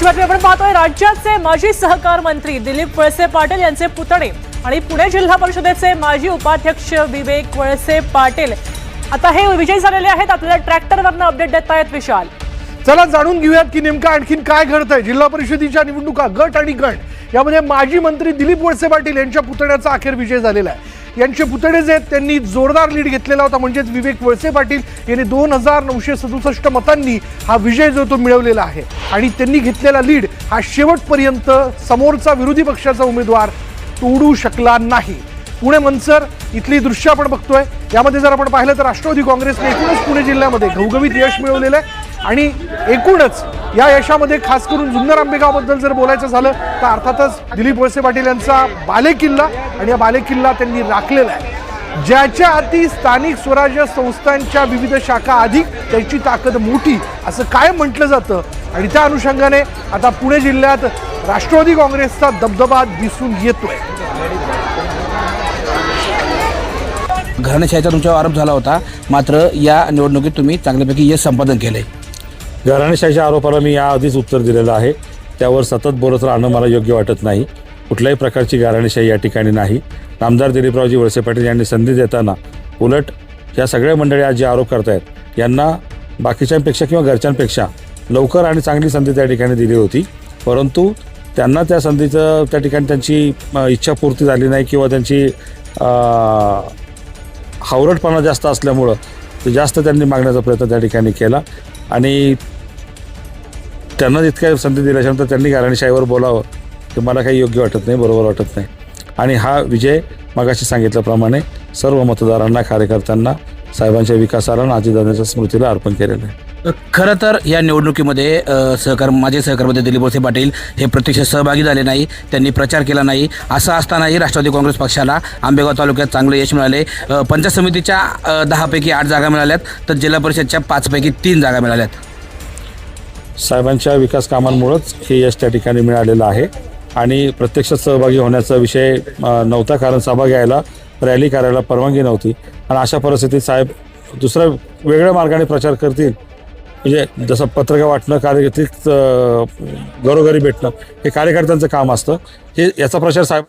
बातमी आपण पाहतोय राज्याचे माजी सहकार मंत्री दिलीप वळसे पाटील यांचे पुतणे आणि पुणे जिल्हा परिषदेचे माजी उपाध्यक्ष विवेक वळसे पाटील. आता हे विजयी झालेले आहेत. आपल्याला ट्रॅक्टरवरनं अपडेट देत आहेत विशाल. चला जाणून घेऊयात की नेमकं आणखीन काय घडतंय. जिल्हा परिषदेच्या निवडणुका गट आणि गट. यामध्ये माजी मंत्री दिलीप वळसे पाटील यांच्या पुतण्याचा अखेर विजय झालेला आहे. यांचे पुतळे जे आहेत त्यांनी जोरदार लीड घेतलेला होता. म्हणजेच विवेक वळसे पाटील यांनी दोन हजार नऊशे सदुसष्ट मतांनी हा विजय जो तो मिळवलेला आहे. आणि त्यांनी घेतलेला लीड हा शेवटपर्यंत समोरचा विरोधी पक्षाचा उमेदवार तोडू शकला नाही. पुणे मनसर इथली दृश्य आपण बघतोय. यामध्ये जर आपण पाहिलं तर राष्ट्रवादी काँग्रेसने एकूणच पुणे जिल्ह्यामध्ये घवघवीत यश मिळवलेलं आहे. आणि एकूणच या यशामध्ये खास करून जुन्नर आंबेगावबद्दल जर बोलायचं झालं तर अर्थातच दिलीप वळसे पाटील यांचा बालेकिल्ला आणि या बालेकिल्ला त्यांनी राखलेला आहे. ज्याच्या हाती स्थानिक स्वराज्य संस्थांच्या विविध शाखा अधिक त्याची ताकद मोठी असं काय म्हटलं जातं? आणि त्या अनुषंगाने आता पुणे जिल्ह्यात राष्ट्रवादी काँग्रेसचा दबदबा दिसून येतोय. घराणेशाहीचा तुमच्यावर आरोप झाला होता. मात्र या निवडणुकीत तुम्ही चांगल्यापैकी यश संपादन केलंय. घराणेशाहीच्या आरोपाला मी याआधीच उत्तर दिलेलं आहे. त्यावर सतत बोलत राहणं मला योग्य वाटत नाही. कुठल्याही प्रकारची घराणेशाही या ठिकाणी नाही. नामदार दिलीपरावजी वळसे पाटील यांनी संधी देताना उलट या सगळ्या मंडळी आज जे आरोप करतायत यांना बाकीच्यांपेक्षा किंवा घरच्यांपेक्षा लवकर आणि चांगली संधी त्या ठिकाणी दिली होती. परंतु त्यांना त्या संधीचं त्या ठिकाणी त्यांची इच्छापूर्ती झाली नाही किंवा त्यांची हावरटपणा जास्त असल्यामुळं ते जास्त त्यांनी मागण्याचा प्रयत्न त्या ठिकाणी केला. आणि त्यांना जितक्या संधी दिल्याच्यानंतर त्यांनी घराणेशाहीवर बोलावं ते मला काही योग्य वाटत नाही बरोबर वाटत नाही. आणि हा विजय मगाशी सांगितल्याप्रमाणे सर्व मतदारांना कार्यकर्त्यांना साहेबांच्या विकासाला आणि आजीदादांच्या स्मृतीला अर्पण केलेलं आहे. खरं तर या निवडणुकीमध्ये सहकार माझे सहकारमध्ये दिलीप वळसे पाटील हे प्रत्यक्ष सहभागी झाले नाही त्यांनी प्रचार केला नाही. असं असतानाही राष्ट्रवादी काँग्रेस पक्षाला आंबेगाव तालुक्यात चांगलं यश मिळाले. पंचायत समितीच्या दहापैकी आठ जागा मिळाल्यात तर जिल्हा परिषदच्या पाचपैकी तीन जागा मिळाल्यात. साहेबांच्या विकास कामांमुळंच हे यश त्या ठिकाणी मिळालेलं आहे. आणि प्रत्यक्षात सहभागी होण्याचा विषय नव्हता कारण सहभागी यायला रॅली करायला परवानगी नव्हती. आणि अशा परिस्थितीत साहेब दुसऱ्या वेगळ्या मार्गाने प्रचार करतील. म्हणजे जसं पत्रकं वाटणं कार्यकर्ते घरोघरी भेटणं हे कार्यकर्त्यांचं काम असतं. हे याचा प्रचार साहेब